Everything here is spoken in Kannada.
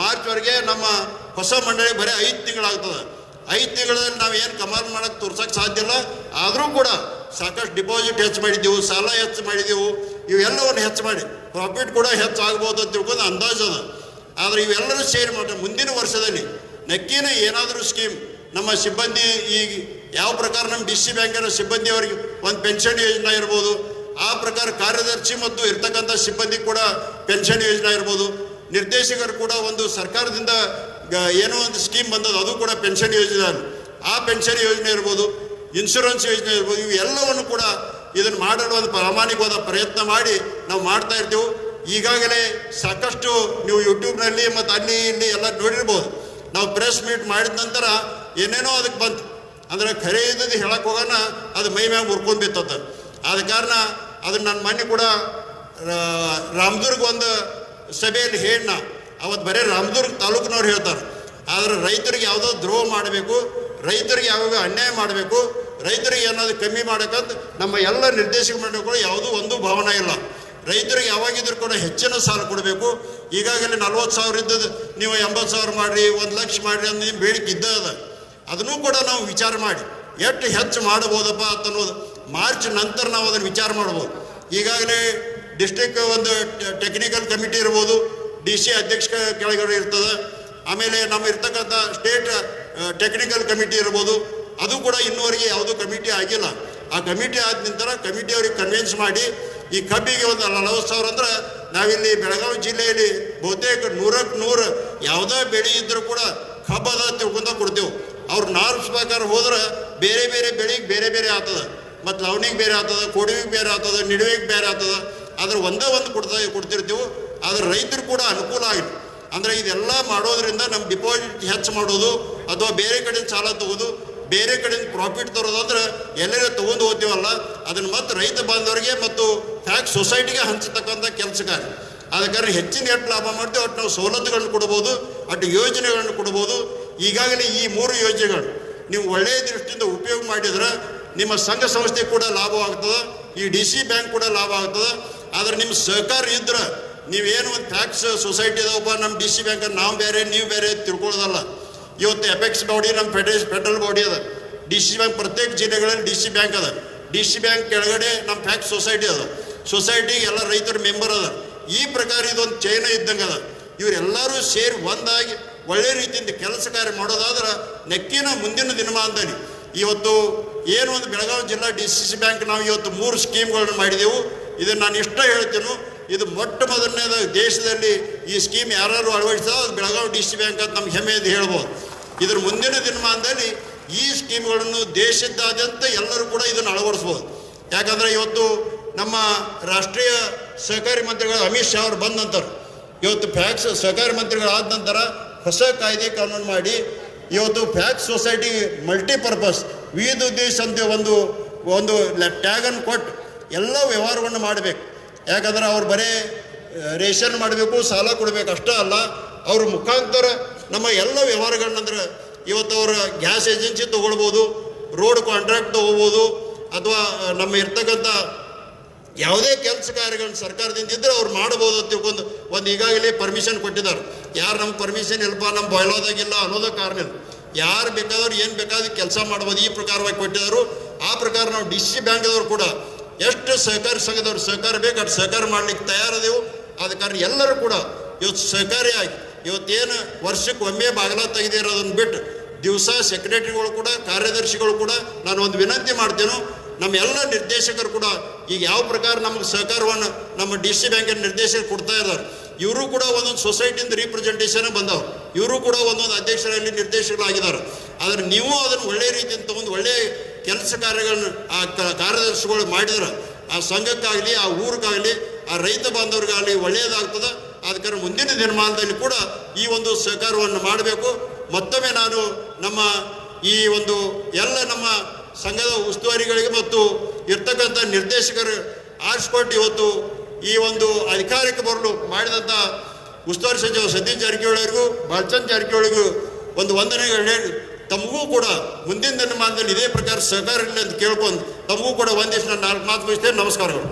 ಮಾರ್ಚ್ವರೆಗೆ ನಮ್ಮ ಹೊಸ ಮಂಡಳಿ ಬರೀ ಐದು ತಿಂಗಳಾಗ್ತದೆ. ಐದು ತಿಂಗಳಲ್ಲಿ ನಾವು ಏನು ಕಮಾಲ್ ಮಾಡೋಕ್ಕೆ ತೋರ್ಸೋಕ್ಕೆ ಸಾಧ್ಯ ಇಲ್ಲ. ಆದರೂ ಕೂಡ ಸಾಕಷ್ಟು ಡಿಪಾಸಿಟ್ ಹೆಚ್ಚು ಮಾಡಿದ್ದೆವು, ಸಾಲ ಹೆಚ್ಚು ಮಾಡಿದ್ದೆವು. ಇವೆಲ್ಲವನ್ನು ಹೆಚ್ಚು ಮಾಡಿ ಪ್ರಾಫಿಟ್ ಕೂಡ ಹೆಚ್ಚಾಗ್ಬೋದು ಅಂತ ತಿಳ್ಕೊಂಡು ಅಂದಾಜು ಅದ. ಆದರೆ ಇವೆಲ್ಲರೂ ಸೇರಿ ಮಾಡಿ ಮುಂದಿನ ವರ್ಷದಲ್ಲಿ ನಕ್ಕಿನ ಏನಾದರೂ ಸ್ಕೀಮ್ ನಮ್ಮ ಸಿಬ್ಬಂದಿ ಈ ಯಾವ ಪ್ರಕಾರ ನಮ್ಮ ಡಿ ಸಿ ಬ್ಯಾಂಕಿನ ಸಿಬ್ಬಂದಿಯವರಿಗೆ ಒಂದು ಪೆನ್ಷನ್ ಯೋಜನೆ ಇರ್ಬೋದು, ಆ ಪ್ರಕಾರ ಕಾರ್ಯದರ್ಶಿ ಮತ್ತು ಇರ್ತಕ್ಕಂಥ ಸಿಬ್ಬಂದಿ ಕೂಡ ಪೆನ್ಷನ್ ಯೋಜನೆ ಇರ್ಬೋದು. ನಿರ್ದೇಶಕರು ಕೂಡ ಒಂದು ಸರ್ಕಾರದಿಂದ ಏನೋ ಒಂದು ಸ್ಕೀಮ್ ಬಂದದ್ದು, ಅದು ಕೂಡ ಪೆನ್ಷನ್ ಯೋಜನೆ. ಆ ಪೆನ್ಷನ್ ಯೋಜನೆ ಇರ್ಬೋದು, ಇನ್ಶೂರೆನ್ಸ್ ಯೋಜನೆ ಇರ್ಬೋದು, ಇವೆಲ್ಲವನ್ನು ಕೂಡ ಇದನ್ನು ಮಾಡಲು ಒಂದು ಪ್ರಾಮಾಣಿಕವಾದ ಪ್ರಯತ್ನ ಮಾಡಿ ನಾವು ಮಾಡ್ತಾ ಇರ್ತೀವಿ. ಈಗಾಗಲೇ ಸಾಕಷ್ಟು ನೀವು ಯೂಟ್ಯೂಬ್ನಲ್ಲಿ ಮತ್ತು ಅಲ್ಲಿ ಇಲ್ಲಿ ಎಲ್ಲ ನೋಡಿರ್ಬೋದು. ನಾವು ಪ್ರೆಸ್ ಮೀಟ್ ಮಾಡಿದ ನಂತರ ಏನೇನೋ ಅದಕ್ಕೆ ಬಂತು. ಅಂದ್ರೆ ಖರೆ ಇದ್ದದ್ದು ಹೇಳಕ್ಕೆ ಹೋಗೋಣ, ಅದು ಮೈ ಮ್ಯಾಗ ಮುರ್ಕೊಂಡು ಬಿತ್ತದ ಆದ ಕಾರಣ, ಅದನ್ನು ನನ್ನ ಮನೆ ಕೂಡ ರಾಮದುರ್ಗ ಒಂದು ಸಭೆಯಲ್ಲಿ ಹೇಳ ಅವತ್ತು ಬರೀ ರಾಮದುರ್ಗ ತಾಲೂಕಿನವ್ರು ಹೇಳ್ತಾರೆ. ಆದರೆ ರೈತರಿಗೆ ಯಾವುದೋ ದ್ರೋಹ ಮಾಡಬೇಕು, ರೈತರಿಗೆ ಯಾವಾಗ ಅನ್ಯಾಯ ಮಾಡಬೇಕು, ರೈತರಿಗೆ ಏನಾದರೂ ಕಮ್ಮಿ ಮಾಡಬೇಕಂತ ನಮ್ಮ ಎಲ್ಲ ನಿರ್ದೇಶಕ ಮಂಡಳಿಗಳು ಯಾವುದೂ ಒಂದು ಭಾವನೆ ಇಲ್ಲ. ರೈತರಿಗೆ ಯಾವಾಗಿದ್ರು ಕೂಡ ಹೆಚ್ಚಿನ ಸಾಲ ಕೊಡಬೇಕು. ಈಗಾಗಲೇ ನಲ್ವತ್ತು ಸಾವಿರ ಇದ್ದದ್ದು, ನೀವು ಎಂಬತ್ತು ಸಾವಿರ ಮಾಡಿರಿ, ಒಂದು ಲಕ್ಷ ಮಾಡಿರಿ ಅಂತ ನಿಮ್ಮ ಬೇಡಿಕೆ ಇದ್ದ ಅದ. ಅದನ್ನೂ ಕೂಡ ನಾವು ವಿಚಾರ ಮಾಡಿ, ಎಷ್ಟು ಹೆಚ್ಚು ಮಾಡ್ಬೋದಪ್ಪ ಅಂತ ಅನ್ನೋದು ಮಾರ್ಚ್ ನಂತರ ನಾವು ಅದನ್ನು ವಿಚಾರ ಮಾಡ್ಬೋದು. ಈಗಾಗಲೇ ಡಿಸ್ಟ್ರಿಕ್ಟ್ ಒಂದು ಟೆಕ್ನಿಕಲ್ ಕಮಿಟಿ ಇರ್ಬೋದು, ಡಿ ಸಿ ಅಧ್ಯಕ್ಷ ಕೆಳಗಡೆ ಇರ್ತದೆ. ಆಮೇಲೆ ನಮ್ಮ ಇರ್ತಕ್ಕಂಥ ಸ್ಟೇಟ್ ಟೆಕ್ನಿಕಲ್ ಕಮಿಟಿ ಇರ್ಬೋದು, ಅದು ಕೂಡ ಇನ್ನೂವರೆಗೆ ಯಾವುದೂ ಕಮಿಟಿ ಆಗಿಲ್ಲ. ಆ ಕಮಿಟಿ ಆದ ನಂತರ ಕಮಿಟಿಯವ್ರಿಗೆ ಕನ್ವಿನ್ಸ್ ಮಾಡಿ, ಈ ಕಬ್ಬಿಗೆ ಒಂದು ನಲವತ್ತು ಸಾವಿರ ಅಂದ್ರೆ ನಾವಿಲ್ಲಿ ಬೆಳಗಾವಿ ಜಿಲ್ಲೆಯಲ್ಲಿ ಬಹುತೇಕ ನೂರಕ್ಕೆ ನೂರು ಯಾವುದೇ ಬೆಳೆ ಇದ್ದರೂ ಕೂಡ ಕಬ್ಬದ ತಿಳ್ಕೊಂತ ಕೊಡ್ತೇವೆ. ಅವ್ರು ನಾರ್ಮ್ಸ್ ಪ್ರಕಾರ ಹೋದ್ರೆ ಬೇರೆ ಬೇರೆ ಬೆಳೆಗೆ ಬೇರೆ ಬೇರೆ ಆಗ್ತದೆ. ಮತ್ತು ಲವಣಿಗೆ ಬೇರೆ ಆಗ್ತದೆ, ಕೊಡುವಿಗೆ ಬೇರೆ ಆಗ್ತದೆ, ನಿಡುವಿಗೆ ಬೇರೆ ಆಗ್ತದ. ಆದ್ರೆ ಒಂದೇ ಒಂದು ಕೊಡ್ತಾ ಕೊಡ್ತಿರ್ತೀವಿ, ಆದ್ರೆ ರೈತರು ಕೂಡ ಅನುಕೂಲ ಆಗಿಲ್ಲ ಅಂದ್ರೆ ಇದೆಲ್ಲ ಮಾಡೋದ್ರಿಂದ ನಮ್ಮ ಡಿಪಾಸಿಟ್ ಹೆಚ್ಚು ಮಾಡೋದು, ಅಥವಾ ಬೇರೆ ಕಡೆ ಸಾಲ ತಗೋದು, ಬೇರೆ ಕಡೆ ಪ್ರಾಫಿಟ್ ತರೋದು ಅಂದ್ರೆ ಎಲ್ಲರೂ ತಗೊಂಡು ಹೋಗ್ತೀವಲ್ಲ, ಅದನ್ನು ಮತ್ತೆ ರೈತ ಬಾಂಧವರಿಗೆ ಮತ್ತು ಫ್ಯಾಕ್ ಸೊಸೈಟಿಗೆ ಹಂಚತಕ್ಕಂಥ ಕೆಲಸಗಾರ. ಅದಕ್ಕಾದ್ರೆ ಹೆಚ್ಚಿನ ಎಷ್ಟು ಲಾಭ ಮಾಡ್ತೀವಿ ಅಟ್ ನಾವು ಸವಲತ್ತುಗಳನ್ನು ಕೊಡ್ಬೋದು ಅಟ್ ಯೋಜನೆಗಳನ್ನು ಕೊಡ್ಬೋದು. ಈಗಾಗಲೇ ಈ ಮೂರು ಯೋಜನೆಗಳು, ನೀವು ಒಳ್ಳೆಯ ದೃಷ್ಟಿಯಿಂದ ಉಪಯೋಗ ಮಾಡಿದ್ರೆ ನಿಮ್ಮ ಸಂಘ ಸಂಸ್ಥೆ ಕೂಡ ಲಾಭವಾಗ್ತದೆ, ಈ ಡಿ ಸಿ ಬ್ಯಾಂಕ್ ಕೂಡ ಲಾಭ ಆಗ್ತದೆ. ಆದ್ರೆ ನಿಮ್ಮ ಸಹಕಾರ ಇದ್ರೆ ನೀವೇನು ಒಂದು ಟ್ಯಾಕ್ಸ್ ಸೊಸೈಟಿ ಇದಾವಪ್ಪ ನಮ್ಮ ಡಿ ಸಿ ಬ್ಯಾಂಕ್ ನಾವು ಬೇರೆ, ನೀವು ಬೇರೆ ತಿಳ್ಕೊಳ್ಳೋದಲ್ಲ. ಇವತ್ತು ಎಪೆಕ್ಸ್ ಬಾಡಿ ನಮ್ಮ ಫೆಡರೇಷನ್ ಫೆಡರಲ್ ಬಾಡಿ ಅದ. ಡಿ ಸಿ ಬ್ಯಾಂಕ್ ಪ್ರತ್ಯೇಕ ಜಿಲ್ಲೆಗಳಲ್ಲಿ ಡಿ ಸಿ ಬ್ಯಾಂಕ್ ಅದ. ಡಿ ಸಿ ಬ್ಯಾಂಕ್ ಕೆಳಗಡೆ ನಮ್ಮ ಫ್ಯಾಕ್ಸ್ ಸೊಸೈಟಿ ಅದ. ಸೊಸೈಟಿ ಎಲ್ಲ ರೈತರ ಮೆಂಬರ್ ಅದ. ಈ ಪ್ರಕಾರ ಇದೊಂದು ಚೈನ ಇದ್ದಂಗೆ ಅದ. ಇವರೆಲ್ಲರೂ ಸೇರಿ ಒಂದಾಗಿ ಒಳ್ಳೆ ರೀತಿಯಿಂದ ಕೆಲಸ ಕಾರ್ಯ ಮಾಡೋದಾದ್ರೆ ನೆಕ್ಕಿನ ಮುಂದಿನ ದಿನಮಾನದಲ್ಲಿ ಇವತ್ತು ಏನು ಒಂದು ಬೆಳಗಾವಿ ಜಿಲ್ಲಾ ಡಿ ಸಿ ಸಿ ಬ್ಯಾಂಕ್ ನಾವು ಇವತ್ತು ಮೂರು ಸ್ಕೀಮ್ಗಳನ್ನು ಮಾಡಿದೆವು. ಇದನ್ನು ನಾನು ಇಷ್ಟ ಹೇಳ್ತೀನಿ. ಇದು ಮೊಟ್ಟ ಮೊದಲನೇದ ದೇಶದಲ್ಲಿ ಈ ಸ್ಕೀಮ್ ಯಾರು ಅಳವಡಿಸೋ ಅದು ಬೆಳಗಾವಿ ಡಿ ಸಿ ಬ್ಯಾಂಕ್ ಅಂತ ನಮ್ಗೆ ಇದು ಹೇಳ್ಬೋದು. ಇದ್ರ ಮುಂದಿನ ದಿನಮಾನದಲ್ಲಿ ಈ ಸ್ಕೀಮ್ಗಳನ್ನು ದೇಶದಾದ್ಯಂತ ಎಲ್ಲರೂ ಕೂಡ ಇದನ್ನು ಅಳವಡಿಸ್ಬೋದು. ಯಾಕಂದರೆ ಇವತ್ತು ನಮ್ಮ ರಾಷ್ಟ್ರೀಯ ಸಹಕಾರಿ ಮಂತ್ರಿಗಳು ಅಮಿತ್ ಶಾ ಅವರು ಬಂದ ನಂತರ, ಇವತ್ತು ಫ್ಯಾಕ್ಸ್ ಸಹಕಾರಿ ಮಂತ್ರಿಗಳಾದ ನಂತರ ಹೊಸ ಕಾಯ್ದೆ ಕಾನೂನು ಮಾಡಿ, ಇವತ್ತು ಫ್ಯಾಕ್ಸ್ ಸೊಸೈಟಿ ಮಲ್ಟಿಪರ್ಪಸ್, ವಿವಿಧ ಉದ್ದೇಶ ಅಂತ ಒಂದು ಒಂದು ಟ್ಯಾಗನ್ ಕೊಟ್ಟು ಎಲ್ಲ ವ್ಯವಹಾರವನ್ನು ಮಾಡಬೇಕು. ಯಾಕಂದ್ರೆ ಅವ್ರು ಬರೇ ರೇಷನ್ ಮಾಡಬೇಕು, ಸಾಲ ಕೊಡಬೇಕು, ಅಷ್ಟೇ ಅಲ್ಲ. ಅವ್ರ ಮುಖಾಂತರ ನಮ್ಮ ಎಲ್ಲ ವ್ಯವಹಾರಗಳನ್ನಂದ್ರೆ ಇವತ್ತು ಅವರ ಗ್ಯಾಸ್ ಏಜೆನ್ಸಿ ತೊಗೊಳ್ಬೋದು, ರೋಡ್ ಕಾಂಟ್ರಾಕ್ಟ್ ತೊಗೋಬೋದು ಅಥವಾ ನಮ್ಮ ಇರ್ತಕ್ಕಂಥ ಯಾವುದೇ ಕೆಲಸ ಕಾರ್ಯಗಳನ್ನ ಸರ್ಕಾರದಿಂದ ಇದ್ದರೆ ಅವ್ರು ಮಾಡ್ಬೋದು ಅಂತ ತಿಳ್ಕೊಂಡು ಒಂದು ಈಗಾಗಲೇ ಪರ್ಮಿಷನ್ ಕೊಟ್ಟಿದ್ದಾರೆ. ಯಾರು ನಮ್ಗೆ ಪರ್ಮಿಷನ್ ಇಲ್ಲಪ್ಪ ನಮ್ಮ ಬಯಲೋದಾಗಿಲ್ಲ ಅನ್ನೋದ ಕಾರಣ ಇಲ್ಲ. ಯಾರು ಬೇಕಾದವ್ರು ಏನು ಬೇಕಾದ್ರೂ ಕೆಲಸ ಮಾಡ್ಬೋದು ಈ ಪ್ರಕಾರವಾಗಿ ಕೊಟ್ಟಿದ್ದಾರೆ. ಆ ಪ್ರಕಾರ ನಾವು ಡಿ ಸಿ ಬ್ಯಾಂಕ್ದವ್ರು ಕೂಡ ಎಷ್ಟು ಸಹಕಾರ ಸಂಘದವ್ರು ಸಹಕಾರ ಬೇಕು ಅಷ್ಟು ಸಹಕಾರ ಮಾಡ್ಲಿಕ್ಕೆ ತಯಾರದೇವು. ಆದ ಎಲ್ಲರೂ ಕೂಡ ಇವತ್ತು ಸಹಕಾರಿಯಾಗಿ ಇವತ್ತೇನು ವರ್ಷಕ್ಕೆ ಒಮ್ಮೆ ಬಾಗಲ ತೆಗೆದಿರೋದನ್ನು ಬಿಟ್ಟು ದಿವಸ ಸೆಕ್ರೆಟರಿಗಳು ಕೂಡ, ಕಾರ್ಯದರ್ಶಿಗಳು ಕೂಡ ನಾನು ಒಂದು ವಿನಂತಿ ಮಾಡ್ತೇನೆ. ನಮ್ಮ ಎಲ್ಲ ನಿರ್ದೇಶಕರು ಕೂಡ ಈಗ ಯಾವ ಪ್ರಕಾರ ನಮಗೆ ಸಹಕಾರವನ್ನು ನಮ್ಮ ಡಿ ಸಿ ಬ್ಯಾಂಕಿನ ನಿರ್ದೇಶಕರು ಕೊಡ್ತಾ ಇದ್ದಾರೆ. ಇವರು ಕೂಡ ಒಂದೊಂದು ಸೊಸೈಟಿಯಿಂದ ರೀಪ್ರೆಸೆಂಟೇಷನ್ ಬಂದವರು. ಇವರು ಕೂಡ ಒಂದೊಂದು ಅಧ್ಯಕ್ಷರಲ್ಲಿ ನಿರ್ದೇಶಕರಾಗಿದ್ದಾರೆ. ಆದರೆ ನೀವು ಅದನ್ನು ಒಳ್ಳೆ ರೀತಿಯಿಂದ ತಗೊಂಡು ಒಳ್ಳೆಯ ಕೆಲಸ ಕಾರ್ಯಗಳನ್ನು ಆ ಕಾರ್ಯದರ್ಶಿಗಳು ಮಾಡಿದ್ರೆ. ಆ ಸಂಘಕ್ಕಾಗಲಿ, ಆ ಊರಿಗಾಗಲಿ, ಆ ರೈತ ಬಾಂಧವರಿಗಾಗಲಿ ಒಳ್ಳೆಯದಾಗ್ತದೆ. ಅದಕ್ಕೆ ಮುಂದಿನ ದಿನಮಾನದಲ್ಲಿ ಕೂಡ ಈ ಒಂದು ಸಹಕಾರವನ್ನು ಮಾಡಬೇಕು. ಮತ್ತೊಮ್ಮೆ ನಾನು ನಮ್ಮ ಈ ಒಂದು ಎಲ್ಲ ನಮ್ಮ ಸಂಘದ ಉಸ್ತುವಾರಿಗಳಿಗೆ ಮತ್ತು ಇರ್ತಕ್ಕಂಥ ನಿರ್ದೇಶಕರು ಆರಿಸ್ಕೊಟ್ಟು ಇವತ್ತು ಈ ಒಂದು ಅಧಿಕಾರಕ್ಕೆ ಬರಲು ಮಾಡಿದಂಥ ಉಸ್ತುವಾರಿ ಸಚಿವ ಸತೀಶ್ ಜಾರಕಿಹೊಳಿಗೂ ಬಾಲಚಂದ್ ಜಾರಕಿಹೊಳಿಗೂ ಒಂದು ವಂದನೆಗಳು ತಮಗೂ ಕೂಡ ಮುಂದಿನ ದಿನಮಾನದಲ್ಲಿ ಇದೇ ಪ್ರಕಾರ ಸಹಕಾರ ಇರಲಿ ಅಂತ ಕೇಳ್ಕೊಂಡು ತಮಗೂ ಕೂಡ ಒಂದಿಷ್ಟು ನಾಲ್ಕು ಮಾತು ಮುಗಿಸ್ತೇನೆ. ನಮಸ್ಕಾರಗಳು